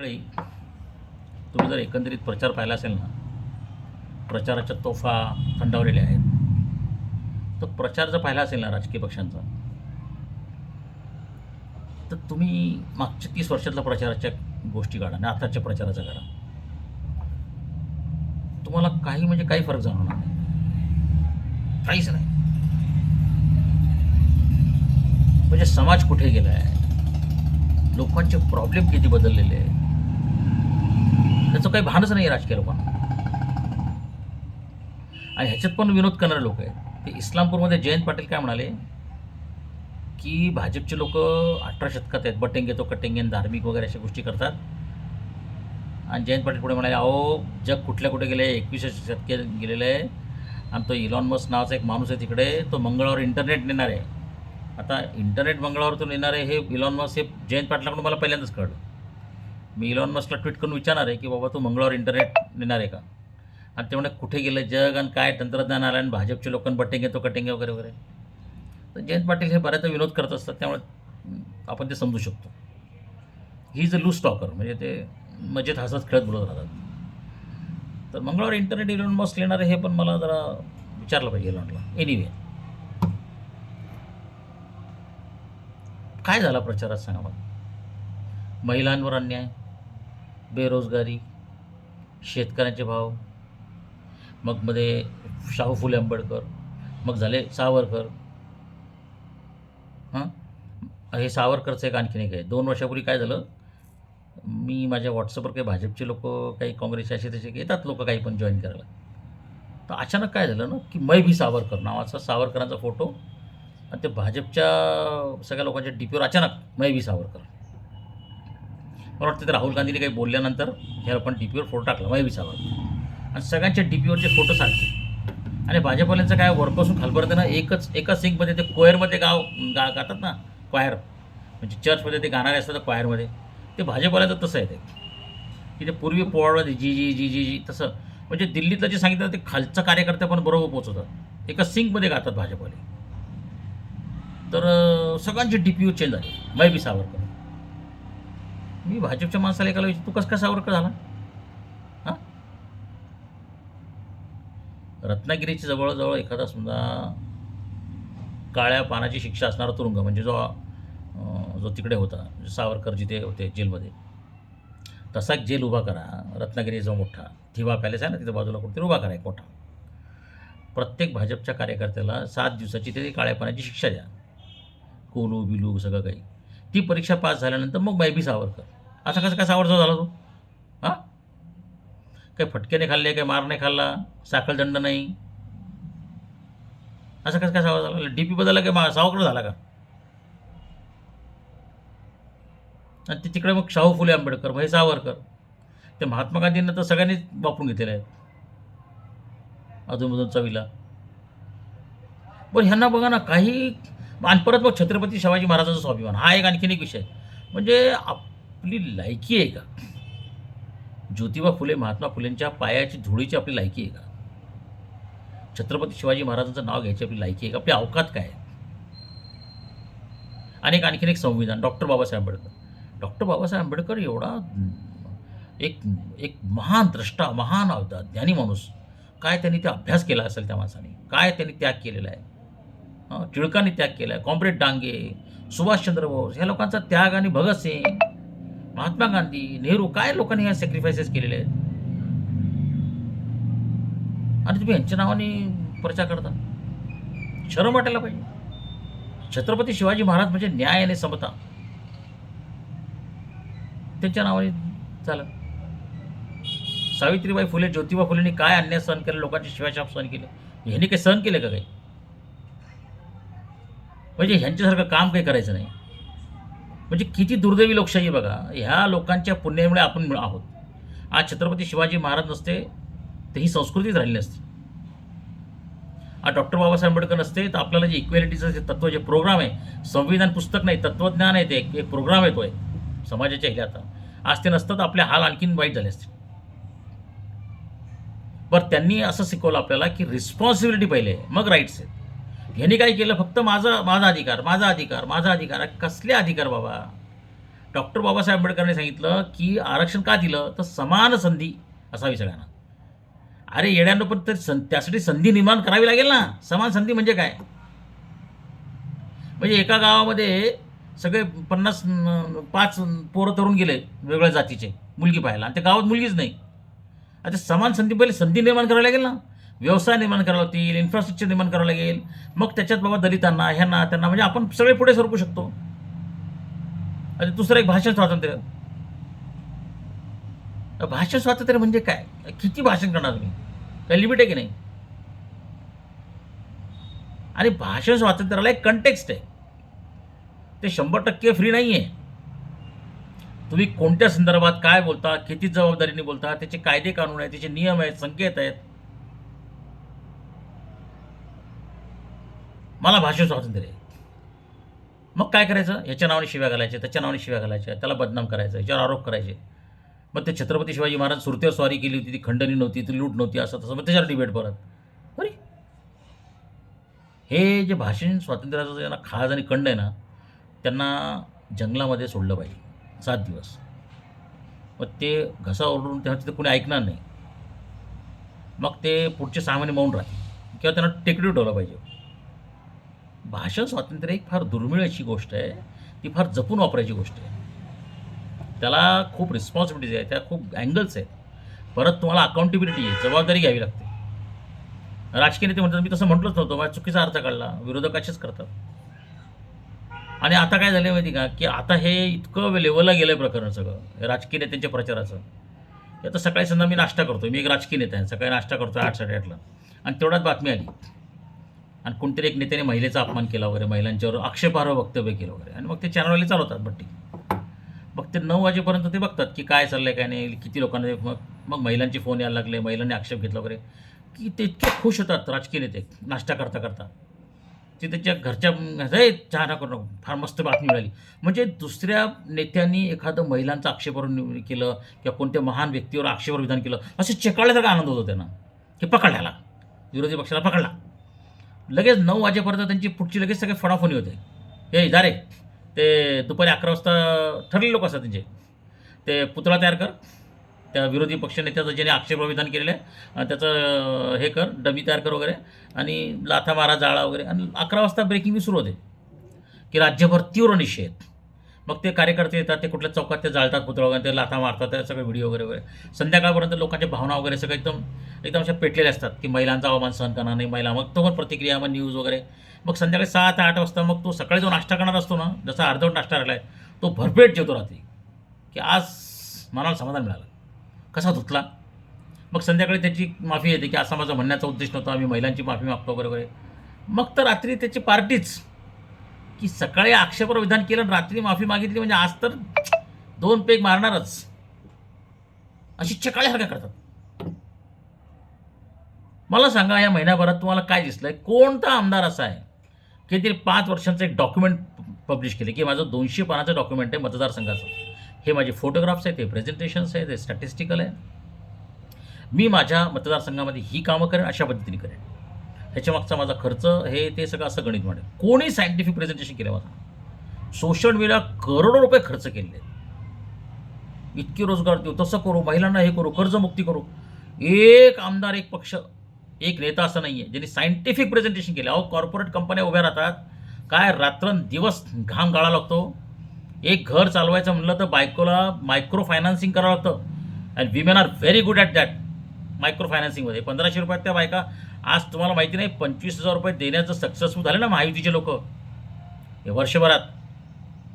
वेळी तुम्ही जर एकंदरीत प्रचार पाहिला असेल ना प्रचाराच्या तोफा थंडावलेल्या आहेत. तर प्रचार जर पाहिला असेल ना राजकीय पक्षांचा तर तुम्ही मागच्या तीस वर्षातल्या प्रचाराच्या गोष्टी काढा आणि आताच्या प्रचाराचा काढा. तुम्हाला काही म्हणजे काही फरक जाणवणार नाही. काहीच नाही. म्हणजे समाज कुठे गेला आहे लोकांचे प्रॉब्लेम किती बदललेले आहेत? त्याचं काही भानच नाही आहे राजकीय लोकांना. आणि ह्याच्यात पण विनोद करणारे लोक आहेत. ते इस्लामपूरमध्ये जयंत पाटील काय म्हणाले? की भाजपचे लोक अठरा शतकात आहेत. बटेंगे तो कटेंगे आणि धार्मिक वगैरे अशा गोष्टी करतात. आणि जयंत पाटील पुढे म्हणाले अहो जग कुठल्या कुठे गेले एकविसशे शतके गेलेलं आहे. आणि तो इलॉन मस्क नावाचा एक माणूस आहे तिकडे. तो मंगळावर इंटरनेट नेणार आहे. आता इंटरनेट मंगळावरतून येणार आहे हे इलॉन मस्क हे जयंत पाटलाकडून मला पहिल्यांदाच कळलं. मी इलॉन मस्कला ट्विट करून विचारणार आहे की बाबा तू मंगळवार इंटरनेट नेणार आहे का? आणि ते म्हणे कुठे गेलं जग आणि काय तंत्रज्ञान आलं आणि भाजपचे लोकांना बटेंगे तो कटेंगे वगैरे वगैरे. तर जयंत पाटील हे बऱ्याचदा विनोद करत असतात त्यामुळे आपण ते समजू शकतो. He is a loose talker म्हणजे ते मजेत हसत खेळत बोलत राहतात. तर मंगळवार इंटरनेट इलॉन मस्क येणार आहे हे पण मला जरा विचारलं पाहिजे इलॉनला एनिवे काय झाला प्रचारात सांगा मला? महिलांवर अन्याय? बेरोजगारी शेतकऱ्यांचे भाव मग मध्ये शाहू फुले आंबेडकर मग झाले सावरकर. हां? हे सावरकरचं एक आणखीन एक आहे. दोन वर्षापूर्वी काय झालं? मी माझ्या व्हॉट्सअपवर काही भाजपचे लोक काही काँग्रेसचे असे तसे येतात लोक काही पण जॉईन करायला. तर अचानक काय झालं ना की मै भी सावरकर नावाचा सावरकरांचा फोटो आणि ते भाजपच्या सगळ्या लोकांच्या डी पीवर अचानक मै भी सावरकर. मला वाटतं ते राहुल गांधीने काही बोलल्यानंतर ह्या पण डी पीवर फोटो टाकला माझ्या भी आणि सगळ्यांच्या डी पीवरचे फोटो सारखे आणि भाजपवाल्यांचं काय वरपासून खालपर्यंत ना एकच एकाच सिंगमध्ये ते कोयरमध्ये गाव गा गातात ना क्वायर म्हणजे चर्चमध्ये ते गाणारे असतात ना क्वायरमध्ये ते भाजपवाल्याचं तसं आहे ते. की ते पूर्वी पोवाडला जी जी जी जी जी तसं. म्हणजे दिल्लीतलं जे सांगितलं ते खालचा कार्यकर्ते पण बरोबर पोचवतात एका सिंकमध्ये गातात भाजपवाले. तर सगळ्यांचे डी पी चेंज झाले मै बी सावरकर मी भाजपच्या माणसाला एकाला विचार तू कसं कसा सावरकर झाला? हां? रत्नागिरीची जवळजवळ एखादा समजा काळ्या पानाची शिक्षा असणारा तुरुंग म्हणजे जो जो तिकडे होता म्हणजे सावरकर जिथे होते जेलमध्ये तसा एक जेल उभा करा. रत्नागिरी जो मोठा थिवा पॅलेस आहे ना तिथं बाजूला कुठेतरी उभा करा एक मोठा. प्रत्येक भाजपच्या कार्यकर्त्याला सात दिवसाची ते काळ्या पानाची शिक्षा द्या. कोलू बिलू सगळं काही. ती परीक्षा पास झाल्यानंतर मग बायबी सावरकर. असा कसं काय सावरकर झाला तो? हां? काही फटके नाही खाल्ले काही मार नाही खाल्ला साखळदंड नाही. असं कसं काय सावर झाला? डी पी बदलला काय मा सावरकर झाला का? आणि ते तिकडे मग शाहू फुले आंबेडकर मग हे सावरकर ते महात्मा गांधींना तर सगळ्यांनीच वापरून घेतलेले आहेत. अधूनमधून चवीला. पण ह्यांना बघा ना काही आणि परत मग छत्रपती शिवाजी महाराजांचा स्वाभिमान. हा एक आणखीन एक विषय. म्हणजे आपली लायकी आहे का? ज्योतिबा फुले महात्मा फुलेंच्या पायाची धुळीची आपली लायकी आहे का? छत्रपती शिवाजी महाराजांचं नाव घ्यायची आपली लायकी आहे का? आपली अवकात काय आहे? आणि एक आणखीन एक संविधान. डॉक्टर बाबासाहेब आंबेडकर. डॉक्टर बाबासाहेब आंबेडकर एवढा एक एक महान द्रष्टा महान अवधा- ज्ञानी माणूस. काय त्यांनी ते अभ्यास केला असेल त्या माणसाने? काय त्यांनी त्याग केलेला आहे? टिळकांनी त्याग केला आहे कॉम्रेड डांगे सुभाषचंद्र बोस ह्या लोकांचा त्याग आणि भगतसिंग महात्मा गांधी नेहरू काय लोकांनी ह्या सॅक्रिफायसेस केलेले आहेत? आणि तुम्ही यांच्या नावाने प्रचार करता? शरम वाटायला पाहिजे. छत्रपती शिवाजी महाराज म्हणजे न्याय आणि समता. त्यांच्या नावाने झालं. सावित्रीबाई फुले ज्योतिबा फुलेंनी काय अन्याय सहन केले? लोकांचे शिवाशाप सहन केले. ह्यांनी काही सहन केले का काही? म्हणजे ह्यांच्यासारखं काम काही करायचं नाही. म्हणजे किती दुर्दैवी लोकशाही बघा. ह्या लोकांच्या पुण्यामुळे आपण आहोत. आज छत्रपती शिवाजी महाराज नसते तर ही संस्कृतीच राहिली नसती. आज डॉक्टर बाबासाहेब आंबेडकर नसते तर आपल्याला जे इक्वेलिटीचं जे तत्व जे प्रोग्राम आहे संविधान पुस्तक नाही तत्वज्ञान आहे ते एक एक प्रोग्राम येतो आहे समाजाच्या ह्याला आता. आज ते नसतं तर आपले हाल आणखीन वाईट झाले असते बरं त्यांनी असं शिकवलं आपल्याला की रिस्पॉन्सिबिलिटी पहिले मग राईट्स आहेत. ह्यांनी काय केलं? फक्त माझा माझा अधिकार माझा अधिकार माझा अधिकार. कसले अधिकार बाबा? डॉक्टर बाबासाहेब आंबेडकरांनी सांगितलं की आरक्षण का दिलं? तर समान संधी असावी सगळ्यांना. अरे येड्यांना पण तर सं त्यासाठी संधी निर्माण करावी लागेल ना. समान संधी म्हणजे काय? म्हणजे एका गावामध्ये सगळे पन्नास पाच पोरं तरुण गेले वेगवेगळ्या जातीचे मुलगी पाहायला. आणि त्या गावात मुलगीच नाही. आता समान संधी पहिले संधी निर्माण करावी लागेल ना. व्यवसाय निर्माण करावा लागतील इन्फ्रास्ट्रक्चर निर्माण करावं लागेल. मग त्याच्यात बाबा दलितांना ह्यांना त्यांना म्हणजे आपण सगळे पुढे सरकू शकतो. आणि दुसरं एक भाषण स्वातंत्र्य. भाषण स्वातंत्र्य म्हणजे काय? किती भाषण करणार तुम्ही? काही लिमिट आहे की नाही? आणि भाषण स्वातंत्र्याला एक कंटेक्स्ट आहे. ते शंभर टक्के फ्री नाही आहे तुम्ही कोणत्या संदर्भात काय बोलता किती जबाबदारीने बोलता त्याचे कायदे कानून आहेत त्याचे नियम आहेत संकेत आहेत. मला भाषण स्वातंत्र्य आहे. मग काय करायचं? याच्या नावाने शिव्या घालायच्या त्याच्या नावाने शिव्या घालायच्या त्याला बदनाम करायचं याच्यावर आरोप करायचे. मग ते छत्रपती शिवाजी महाराज सुरतेवर स्वारी केली होती ती खंडणी नव्हती ती लूट नव्हती असं तसं. मग त्याच्यावर डिबेट परत. बरे हे जे भाषण स्वातंत्र्याचं ज्यांना खाज आणि खंड आहे ना त्यांना जंगलामध्ये सोडलं पाहिजे. सात दिवस. मग ते घसा ओरडून तेव्हा तिथे कोणी ऐकणार नाही. मग ते पुढचे सहा महिने मौन राहतील. किंवा त्यांना टेकडीव ठेवलं पाहिजे. भाषण स्वातंत्र्य एक फार दुर्मिळ अशी गोष्ट आहे. ती फार जपून वापरायची गोष्ट आहे. त्याला खूप रिस्पॉन्सिबिलिटीज आहे त्या खूप अँगल्स आहेत. परत तुम्हाला अकाउंटेबिलिटी आहे जबाबदारी घ्यावी लागते. राजकीय नेते म्हणतात मी तसं म्हटलंच नव्हतं माझ्या चुकीचा अर्थ काढला विरोधक असेच करतात. आणि आता काय झालं माहिती का? की आता हे इतकं लेवलला गेलं आहे प्रकरण सगळं राजकीय नेत्यांच्या प्रचाराचं. हे आता सकाळी संध्या मी नाश्ता करतो मी एक राजकीय नेता आहे सकाळी नाश्ता करतो आठ साडेआठला. आणि तेवढ्यात बातमी आली. आणि कोणतरी एक नेत्याने महिलेचा अपमान केला वगैरे महिलांच्यावर आक्षेपार्ह वक्तव्य केलं वगैरे. आणि मग ते चॅनलवाले चालवतात बट्टी. मग ते नऊ वाजेपर्यंत ते बघतात की काय चाललंय काय नाही किती लोकांना मग मग महिलांचे फोन यायला लागले महिलांनी आक्षेप घेतला वगैरे. की ते इतके खुश होतात राजकीय नेते नाश्ता करता करता. ते त्याच्या घरच्या हे चहा करू नको फार मस्त बातमी मिळाली. म्हणजे दुसऱ्या नेत्यांनी एखादं महिलांचा आक्षेपावर केलं किंवा कोणत्या महान व्यक्तीवर आक्षेपावर विधान केलं असं चेकाळल्यासारखा आनंद होतो त्यांना. की पकडल्याला विरोधी पक्षाला पकडला. लगेच नऊ वाजेपर्यंत त्यांची पुढची लगेच सगळे फडाफोनी होते. हे दारे ते दुपारी अकरा वाजता ठरलेले लोक असतात त्यांचे. ते पुतळा तयार कर. त्या विरोधी पक्षनेत्याचं ज्याने आक्षेप विधान केलेलं आहे त्याचं हे कर डबी तयार कर वगैरे. आणि लाथा मारा जाळा वगैरे. आणि अकरा वाजता ब्रेकिंग सुरू होते. की राज्यभर तीव्र निषेध. मग ते कार्यकर्ते येतात ते कुठल्या चौकात ते जाळतात पुतळा वगैरे ते लाथा मारतात त्या सगळे व्हिडिओ वगैरे वगैरे. संध्याकाळपर्यंत लोकांच्या भावना वगैरे सगळं एकदम एकदम अशा पेटलेल्या असतात की महिलांचा अवमान सहन करणार नाही महिला मग तो पण प्रतिक्रिया मग न्यूज वगैरे. मग संध्याकाळी सहा ते आठ वाजता मग तो सकाळी जो नाश्ता करणार असतो ना जसा अर्धवट नाश्ता राहिला आहे तो भरपेट जेवतो रात्री. की आज मनाला समाधान मिळालं. कसा धुतला? मग संध्याकाळी त्याची माफी येते की असा माझा म्हणण्याचा उद्देश नव्हता आम्ही महिलांची माफी मागतो वगैरे वगैरे मग तर रात्री त्याची पार्टीच की सकाळी आक्षेपर विधान केलं आणि रात्री माफी मागितली म्हणजे आज तर दोन पेग मारणारच. अशी चकाळ्यासारख्या करतात. मला सांगा या महिन्याभरात तुम्हाला काय दिसलंय? कोणता आमदार असा आहे की ते पाच वर्षांचं एक डॉक्युमेंट पब्लिश केले? की माझं दोनशे पानाचं डॉक्युमेंट आहे मतदारसंघाचं. हे माझे फोटोग्राफ्स आहेत हे प्रेझेंटेशन्स आहेत हे स्टॅटिस्टिकल आहे. मी माझ्या मतदारसंघामध्ये ही कामं करेन अशा पद्धतीने करेन. ह्याच्या मागचा माझा खर्च हे ते सगळं असं गणित म्हणेल कोणी सायंटिफिक प्रेझेंटेशन केलं माझा सोशल मीडिया करोडो रुपये खर्च केलेले आहेत. इतके रोजगार देऊ तसं करू महिलांना हे करू कर्जमुक्ती करू. एक आमदार एक पक्ष एक नेता असं नाही आहे ज्यांनी सायंटिफिक प्रेझेंटेशन केलं. अहो कॉर्पोरेट कंपन्या उभ्या राहतात. काय रात्रंदिवस घाम गाळा लागतो. एक घर चालवायचं म्हणलं तर बायकोला मायक्रो फायनान्सिंग करावं लागतं. And women are very good at that micro फायनान्सिंगमध्ये पंधराशे रुपयात त्या बायका आज तुम्हाला माहिती नाही पंचवीस हजार रुपये देण्याचं सक्सेसफुल झाले ना महायुतीचे लोक? हे वर्षभरात.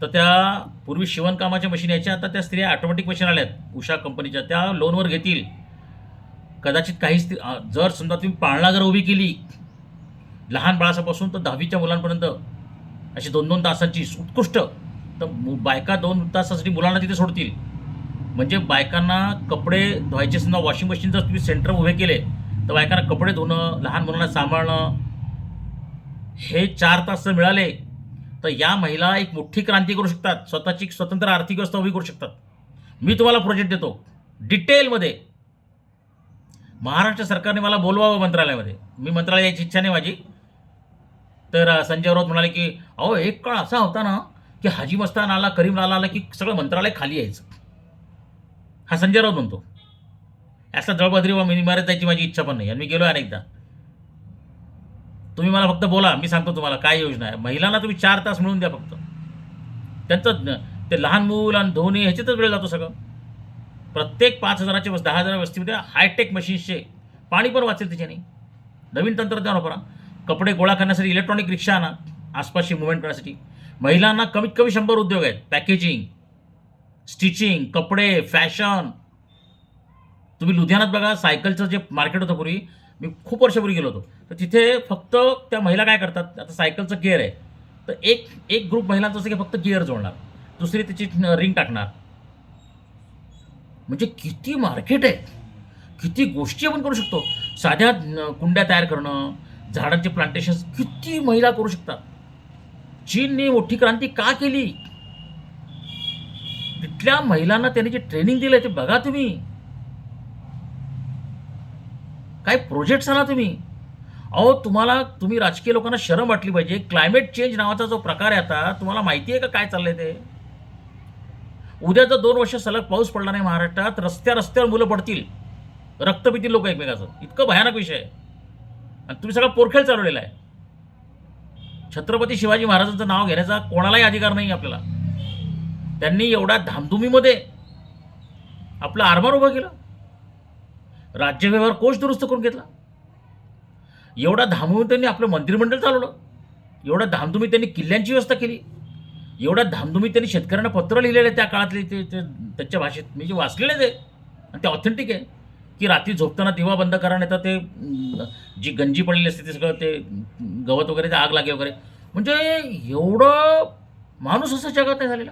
तर त्या पूर्वी शिवणकामाच्या मशीन यायच्या आता त्या स्त्रिया ऑटोमॅटिक मशीन आल्यात उषा कंपनीच्या त्या लोनवर घेतील. कदाचित काही स्त्री जर समजा तुम्ही पाळणाघर उभी केली लहान बाळासापासून तर दहावीच्या मुलांपर्यंत अशी दोन दोन तासांची उत्कृष्ट तर मु- बायका दोन तासासाठी मुलांना तिथे सोडतील. म्हणजे बायकांना कपडे धुवायचे समजा वॉशिंग मशीन जर तुम्ही सेंटर उभे केले तर बायकांना कपडे धुणं लहान मुलांना सांभाळणं हे चार तास जर मिळाले तर या महिला एक मोठी क्रांती करू शकतात. स्वतःची स्वतंत्र आर्थिक व्यवस्था उभी करू शकतात. मी तुम्हाला प्रोजेक्ट देतो. डिटेलमध्ये महाराष्ट्र सरकारने मला बोलवावं मंत्रालयामध्ये. मी मंत्रालयाची इच्छा नाही माझी. तर संजय राऊत म्हणाले की अहो एक काळ असा होता ना की हाजी मस्तान आला करीम लाला आला की सगळं मंत्रालय खाली यायचं. हा संजय राऊत म्हणतो. असला जळबद्री मी मारत जायची माझी इच्छा पण नाही. आणि मी गेलो अनेकदा. तुम्ही मला फक्त बोला मी सांगतो तुम्हाला काय योजना आहे. महिलांना तुम्ही चार तास मिळून द्या फक्त. त्यांचं ते लहान मूल आणि धोनी ह्याच्यातच वेळ जातो सगळं. प्रत्येक पाच हजाराच्या वस्त दहा हजार वस्तीमध्ये हायटेक मशीन्सचे पाणी पण वाचेल त्याच्याने. नवीन तंत्रज्ञान वापरा. कपडे गोळा करण्यासाठी इलेक्ट्रॉनिक रिक्षा आणा आसपासची मुवमेंट करण्यासाठी. महिलांना कमीत कमी शंभर उद्योग आहेत. पॅकेजिंग स्टिचिंग कपडे फॅशन तुम्ही लुधियानात बघा सायकलचं जे मार्केट होतं पूर्वी मी खूप वर्षापूर्वी गेलो होतो. तर तिथे फक्त त्या महिला काय करतात आता सायकलचं गिअर आहे. तर एक एक ग्रुप महिलांचं असं की फक्त गिअर जोडणार. दुसरी त्याची रिंग टाकणार. म्हणजे किती मार्केट आहे. किती गोष्टी आपण करू शकतो. साध्या कुंड्या तयार करणं झाडांचे प्लांटेशन किती महिला करू शकतात. चीनने मोठी क्रांती का केली? तिथल्या महिलांना त्यांनी जे ट्रेनिंग दिलं ते बघा तुम्ही. काय प्रोजेक्ट्स आणा तुम्ही? अहो तुम्हाला तुम्ही राजकीय लोकांना शरम वाटली पाहिजे. क्लायमेट चेंज नावाचा जो प्रकार आहे आता तुम्हाला माहिती आहे का काय चाललंय ते? उद्या जर दोन वर्ष सलग पाऊस पडला नाही महाराष्ट्रात रस्त्या रस्त्यावर मुलं पडतील. रक्त पितील लोक एकमेकाचं. इतकं भयानक विषय आहे. आणि तुम्ही सगळा पोरखेळ चालवलेला आहे. छत्रपती शिवाजी महाराजांचं नाव घेण्याचा कोणालाही अधिकार नाही आपल्याला. त्यांनी एवढ्या धामधुमीमध्ये आपलं आरमार उभं केलं. राज्यव्यवहार कोष दुरुस्त करून घेतला. एवढा धामून त्यांनी आपलं मंत्रिमंडळ चालवलं. एवढा धामधुमी त्यांनी किल्ल्यांची व्यवस्था केली. एवढ्या धामधुमी त्यांनी शेतकऱ्यांना पत्र लिहिलेलं आहे त्या काळातले ते ते त्यांच्या भाषेत मी जे वाचलेलेच आहे आणि ते ऑथेंटिक आहे. की रात्री झोपताना दिवा बंद करा नाही तर ते जी गंजी पडलेली असते ते सगळं ते गवत वगैरे ते आग लागे वगैरे. म्हणजे एवढं माणूस असं जगात नाही झालेला.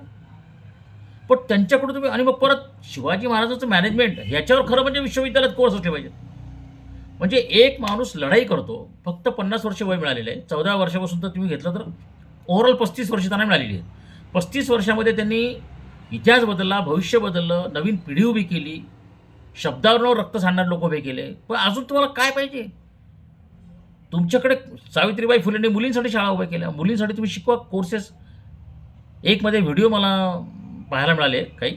पण त्यांच्याकडून तुम्ही आणि मग परत शिवाजी महाराजांचं मॅनेजमेंट ह्याच्यावर खरं म्हणजे विश्वविद्यालयात कोर्स असले पाहिजेत. म्हणजे एक माणूस लढाई करतो फक्त पन्नास वर्ष वय मिळालेलं आहे. चौदा वर्षापासून तर तुम्ही घेतलं तर ओव्हरऑल पस्तीस वर्ष त्यांना मिळालेली आहे पस्तीस वर्षामध्ये त्यांनी इतिहास बदलला भविष्य बदललं नवीन पिढी उभी केली शब्दावर रक्त सांडणारे लोक उभे केले. पण अजून तुम्हाला काय पाहिजे? तुमच्याकडे सावित्रीबाई फुलेंनी मुलींसाठी शाळा उभ्या केल्या. मुलींसाठी तुम्ही शिकवा कोर्सेस एकमध्ये व्हिडिओ मला पाहायला मिळाले काही.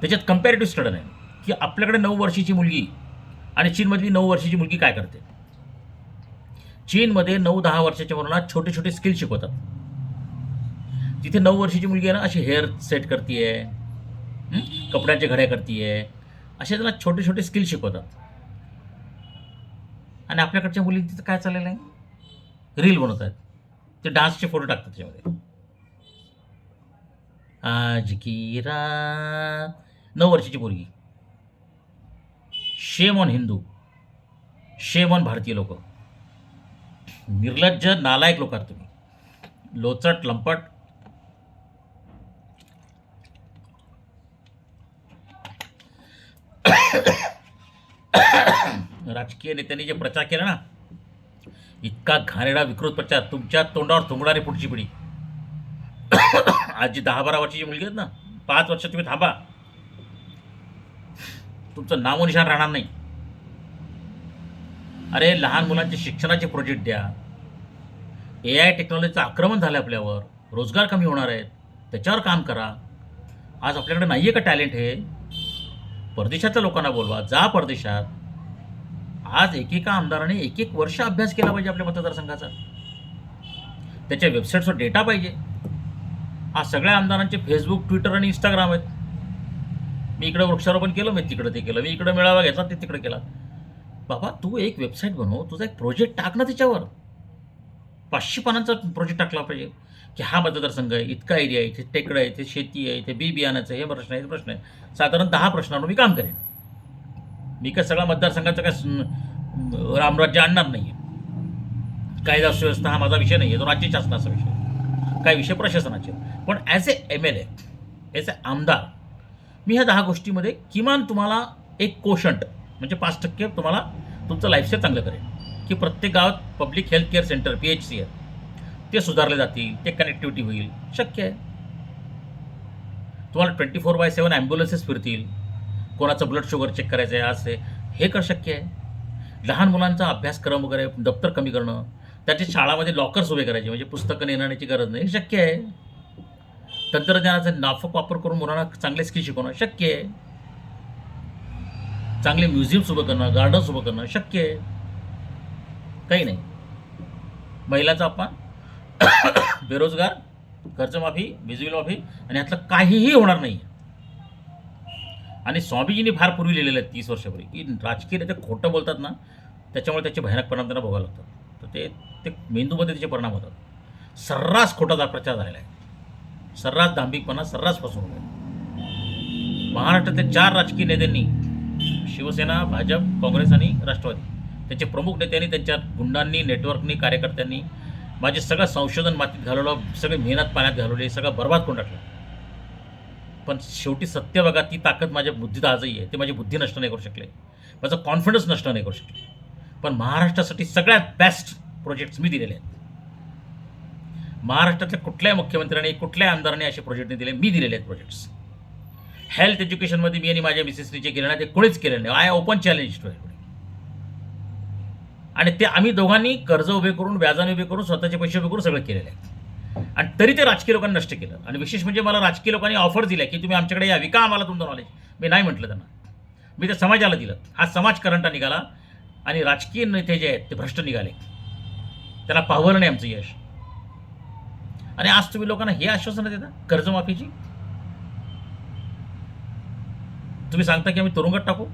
त्याच्यात कम्पॅरेटिव्ह स्टडी आहे की आपल्याकडे नऊ वर्षाची मुलगी आणि चीनमधली नऊ वर्षाची मुलगी काय करते? चीनमध्ये नऊ दहा वर्षाच्या मुलांना छोटे छोटे स्किल शिकवतात. तिथे नऊ वर्षाची मुलगी आहे ना अशी हेअर सेट करते कपड्याच्या घड्या करते असे त्यांना छोटे छोटे स्किल शिकवतात. आणि आपल्याकडच्या मुली तिथं काय चाललेलं आहे? रील बनवत आहेत ते डान्सचे फोटो टाकतात त्याच्यामध्ये. आज की रात. नऊ वर्षाची पोरगी. Shame on Hindu. Shame on भारतीय लोक. निर्लज्ज नालायक लोक आहात तुम्ही. लोचट लंपट. राजकीय नेत्यांनी जे प्रचार केला ना इतका घाणेरडा विकृत प्रचार तुमच्या तोंडावर थुंगणारी पुढची पिढी. आजी दहा बारा वर्षाची मुलगी आहेत ना पाच वर्ष तुम्ही थांबा. तुमचं नामोनिशाण राहणार नाही. अरे लहान मुलांचे शिक्षणाचे प्रोजेक्ट द्या. ए आय टेक्नॉलॉजीचं आक्रमण झालं आपल्यावर रोजगार कमी होणार आहेत त्याच्यावर काम करा. आज आपल्याकडे नाही आहे का टॅलेंट हे? परदेशातल्या लोकांना बोलवा जा परदेशात. आज एकेका आमदाराने एक एक वर्ष अभ्यास केला पाहिजे आपल्या मतदारसंघाचा. त्याच्या वेबसाईटचा डेटा पाहिजे. आज सगळ्या आमदारांचे फेसबुक ट्विटर आणि इंस्टाग्राम आहेत. मी इकडं वृक्षारोपण केलं मी तिकडं ते केलं. मी इकडं मेळावा घेतला ते तिकडं केला. बाबा तू एक वेबसाईट बनव तुझा एक प्रोजेक्ट टाक ना त्याच्यावर पाचशे पानांचा प्रोजेक्ट टाकला पाहिजे. की हा मतदारसंघ आहे इतका एरिया आहे इथे टेकडं आहे इथे शेती आहे इथे बी बियाण्याचं हे प्रश्न आहे हे प्रश्न आहे. साधारण दहा प्रश्नांवर मी काम करेन. मी काय सगळ्या मतदारसंघाचं काय रामराज्य आणणार नाही आहे कायदा सुव्यवस्था हा माझा विषय नाही आहे तो राज्य शासनाचा विषय आहे. काय विषय प्रशासनाचे. पण as a M L A as a आमदार मी ह्या दहा गोष्टीमध्ये किमान तुम्हाला एक कोशंट म्हणजे पाच टक्के तुम्हाला तुमचं लाईफस्टाईल चांगलं करेल. की प्रत्येक गावात public health care centre P H C आहे ते सुधारले जातील ते कनेक्टिव्हिटी होईल. शक्य आहे. तुम्हाला twenty four by seven ambulances फिरतील. कोणाचं ब्लड शुगर चेक करायचं आहे आज आहे हे कर शक्य आहे? लहान मुलांचा अभ्यासक्रम वगैरे दप्तर कमी करणं त्याच्या शाळामध्ये लॉकर्स उभे करायचे म्हणजे पुस्तकं नेण्याची गरज नाही. शक्य आहे. तंत्रज्ञानाचा नाफक वापर करून मुलांना चांगले स्किल शिकवणं शक्य आहे. चांगले म्युझियम्स उभं करणं गार्डन्स उभं करणं शक्य आहे. काही नाही. महिलाचा अपमान बेरोजगार कर्जमाफी वीज माफी आणि यातलं काहीही होणार नाही. आणि स्वामीजींनी फार पूर्वी लिहिलेलं आहे तीस वर्षापूर्वी की राजकीय नेते खोटं बोलतात ना त्याच्यामुळे त्याचे भयानक परिणाम त्यांना भोगावे लागतात. तर ते ते मेंदूमध्ये त्याचे परिणाम होतात. सर्रास खोटाचा प्रचार झालेला आहे. सर्रास दांभिकपणा सर्रास फसवणूक आहे महाराष्ट्रातील चार राजकीय नेत्यांनी शिवसेना भाजप काँग्रेस आणि राष्ट्रवादी त्यांचे प्रमुख नेत्यांनी त्यांच्या गुंडांनी नेटवर्कनी कार्यकर्त्यांनी माझे सगळं संशोधन मातीत घालवलं सगळे मेहनत पाण्यात घालवली सगळं बर्बाद करून टाकलं. पण शेवटी सत्य बघा ती ताकद माझ्या बुद्धीत आजही आहे. ते माझी बुद्धी नष्ट नाही करू शकले. माझा कॉन्फिडन्स नष्ट नाही करू शकले. पण महाराष्ट्रासाठी सगळ्यात बेस्ट प्रोजेक्ट्स मी दिलेले आहेत. महाराष्ट्रातल्या कुठल्याही मुख्यमंत्र्यांनी कुठल्या आमदारांनी असे प्रोजेक्ट नाही दिले मी दिलेले आहेत प्रोजेक्ट्स हेल्थ एज्युकेशनमध्ये मी आणि माझ्या मिसेसनी जे केलं ना ते कोणीच केलं नाही. आय ओपन चॅलेंज टू आणि ते आम्ही दोघांनी कर्ज उभे करून व्याजाने उभे करून स्वतःचे पैसे उभे करून सगळं केलेलं आहे. आणि तरी ते राजकीय लोकांनी नष्ट केलं. आणि विशेष म्हणजे मला राजकीय लोकांनी ऑफर दिल्या की तुम्ही आमच्याकडे या विका आम्हाला तुमचं नॉलेज मी नाही म्हटलं त्यांना. मी ते समाजाला दिलं. हा समाज करंटा निघाला. आणि राजकीय नेते जे आहेत ते भ्रष्ट निघाले. त्याला पावलं नाही आमचं यश. आणि आज तुम्ही लोकांना हे आश्वासनं देता कर्जमाफीची? तुम्ही सांगता की आम्ही तुरुंगात टाकू?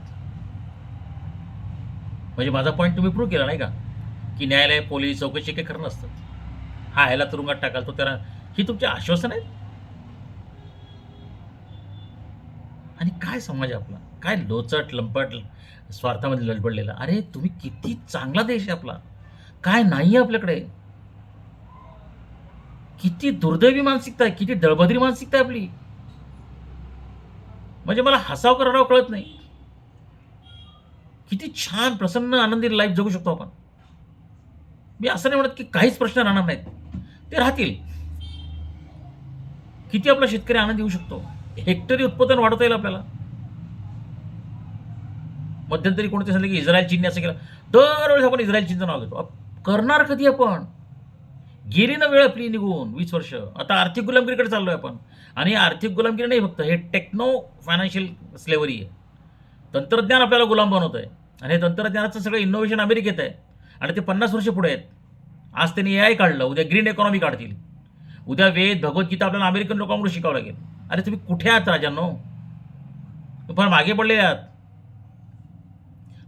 म्हणजे माझा पॉईंट तुम्ही प्रूव्ह केला नाही का? की न्यायालय पोलीस चौकशी काही करणं असतं हा ह्याला तुरुंगात टाकाल तो त्याला ही तुमचे आश्वासन आहेत? आणि काय समाज आपला? काय लोचट लंपट स्वार्थामध्ये लडबडलेला अरे तुम्ही किती चांगला देश आहे आपला. काय नाही आहे आपल्याकडे. किती दुर्दैवी मानसिकता आहे किती दळभद्री मानसिकता आहे आपली. म्हणजे मला हसाव करावं कळत नाही. किती छान प्रसन्न आनंदी लाईफ जगू शकतो आपण. मी असं नाही म्हणत की काहीच प्रश्न राहणार नाहीत. ते राहतील. किती आपला शेतकरी आनंद येऊ शकतो. हेक्टरी उत्पादन वाढवता येईल आपल्याला. मध्यंतरी कोणते सांगितलं की इस्रायल चीनने असं केलं? दरवेळेस आपण इस्रायल चीनचं नाव घेतो. करणार कधी आपण? गेली ना वेळ आपली निघून वीस वर्ष. आता आर्थिक गुलामगिरीकडे चाललोय आपण. आणि आर्थिक गुलामगिरी नाही फक्त हे टेक्नो फायनान्शियल स्लेवरी आहे. तंत्रज्ञान आपल्याला गुलाम बनवत आहे आणि हे तंत्रज्ञानाचं सगळं इनोव्हेशन अमेरिकेत आहे. आणि ते पन्नास वर्ष पुढे आहेत. आज त्यांनी ए आय काढलं उद्या ग्रीन इकॉनॉमी काढतील. उद्या वेद भगवद्गीता आपल्याला अमेरिकन लोकांकडून शिकावं लागेल. अरे तुम्ही कुठे आहात राजांनो? फार मागे पडले आहात.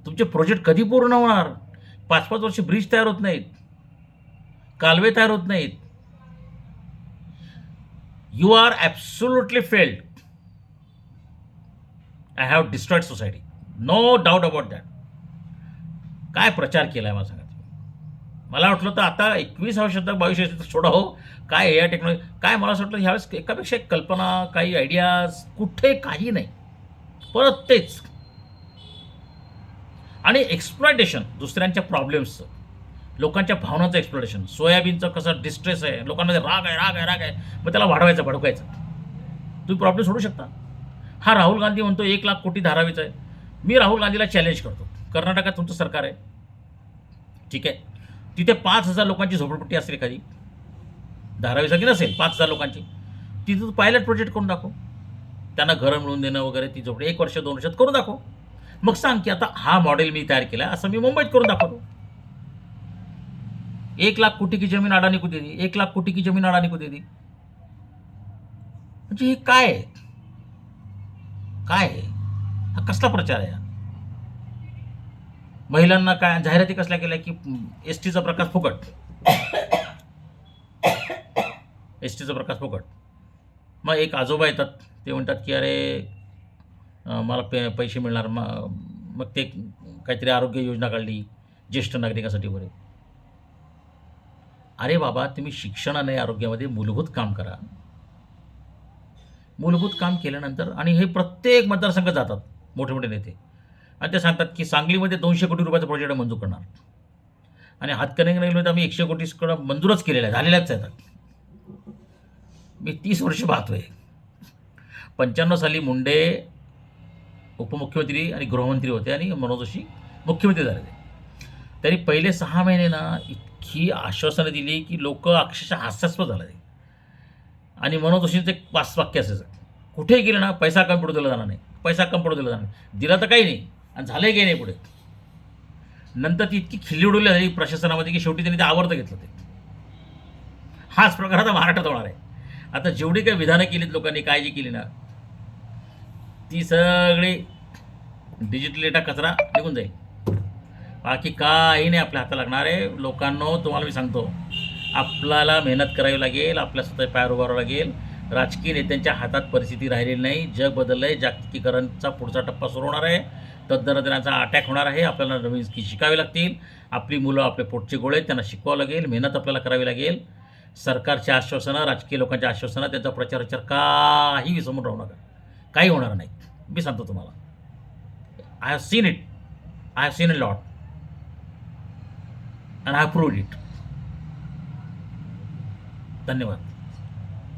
तुमचे प्रोजेक्ट कधी पूर्ण होणार? पाच पाच वर्ष ब्रिज तयार होत नाहीत. कालवे तयार होत नाहीत. You are absolutely failed I have destroyed society no doubt about that काय प्रचार केला आहे मला सांगा मला वाटलं तर आता एकविसावं शतक बावीस शतक सोडा हो. काय या टेक्नॉलॉजी काय मला असं वाटलं ह्यावेळेस एकापेक्षा एक कल्पना काही आयडियाज कुठे काही नाही. परत तेच. आणि एक्सप्लॉयटेशन दुसऱ्यांच्या प्रॉब्लेम्सचं लोकांच्या भावनांचं एक्सप्लॉयटेशन सोयाबीनचं कसं डिस्ट्रेस आहे लोकांमध्ये राग आहे राग आहे राग आहे. मग त्याला वाढवायचं भडकायचं. तुम्ही प्रॉब्लेम सोडू शकता. हा राहुल गांधी म्हणतो एक लाख कोटी धारावीचं आहे. मी राहुल गांधीला चॅलेंज करतो. कर्नाटकात तुमचं सरकार आहे. ठीक आहे. तिथे पाच हजार लोकांची झोपडपट्टी असेल एखादी. धारावीसाठी नसेल पाच हजार लोकांची. तिथे पायलट प्रोजेक्ट करून दाखव. त्यांना घरं मिळवून देणं वगैरे ती झोपडी एक वर्ष दोन वर्षात करून दाखव. मग सांग की आता हा मॉडेल मी तयार केला असं मी मुंबईत करून दाखवतो. एक लाख कोटी की जमीन अडाणी को दे एक लाख कोटी की जमीन अडाणी को दिली? म्हणजे हे काय आहे? काय आहे? हा कसला प्रचार आहे महिलांना काय जाहिराती कसल्या केल्या की एस टीचा प्रकाश फुकट? एस टीचा प्रकाश फुकट. मग एक आजोबा येतात ते म्हणतात की अरे मला पे पैसे मिळणार. म- मग ते काहीतरी आरोग्य योजना काढली ज्येष्ठ नागरिकासाठी वगैरे. अरे बाबा तुम्ही शिक्षणाने आरोग्यामध्ये मूलभूत काम करा. मूलभूत काम केल्यानंतर आणि हे प्रत्येक मतदारसंघ जातात मोठे मोठे नेते. आणि ते सांगतात की सांगलीमध्ये दोनशे कोटी रुपयाचा प्रोजेक्ट मंजूर करणार. आणि हातकणंगले आम्ही एकशे कोटीकडं मंजूरच केलेला आहे झालेल्याच आहेत. मी तीस वर्ष पाहतोय. पंच्याण्णव साली मुंडे उपमुख्यमंत्री आणि गृहमंत्री होते आणि मनोज जोशी मुख्यमंत्री झाले होते. त्यांनी पहिले सहा महिने ना इतकी आश्वासनं दिली की लोक अक्षरशः हास्यास्पद झालं ते आणि मनोदोषीचं एक पाच वाक्य असायचं. कुठेही गेलं ना पैसा कमी पडू दिला जाणार नाही. पैसा कमी पडू दिला जाणार नाही. दिला तर काही नाही. आणि झालंही काही नाही पुढे. नंतर ती इतकी खिल्ली उडवली झाली प्रशासनामध्ये की शेवटी त्यांनी ते आवर्त घेतलं ते. हाच प्रकार आता महाराष्ट्रात होणार आहे. आता जेवढी काही विधानं केलीत लोकांनी काळजी केली ना ती सगळी डिजिटल डेटा कचरा निघून जाईल. बाकी काही नाही आपल्या हाताला लागणार आहे. लोकांनो तुम्हाला मी सांगतो आपल्याला मेहनत करावी लागेल आपल्या स्वतः पायावर उभारावं लागेल. राजकीय नेत्यांच्या हातात परिस्थिती राहिलेली नाही. जग बदललं आहे जागतिकीकरणचा पुढचा टप्पा सुरू होणार आहे. तंत्रज्ञानाचा अटॅक होणार आहे. आपल्याला नवीन स्किल शिकावी लागतील. आपली मुलं आपले पोटचे गोळे आहेत, त्यांना शिकवावं लागेल. मेहनत आपल्याला करावी लागेल. सरकारच्या आश्वासनं राजकीय लोकांच्या आश्वासनं त्यांचा प्रचार विचार काही समोर राहू नका. काही होणार नाही मी सांगतो तुम्हाला. I have seen it I have seen a lot and I have proved it धन्यवाद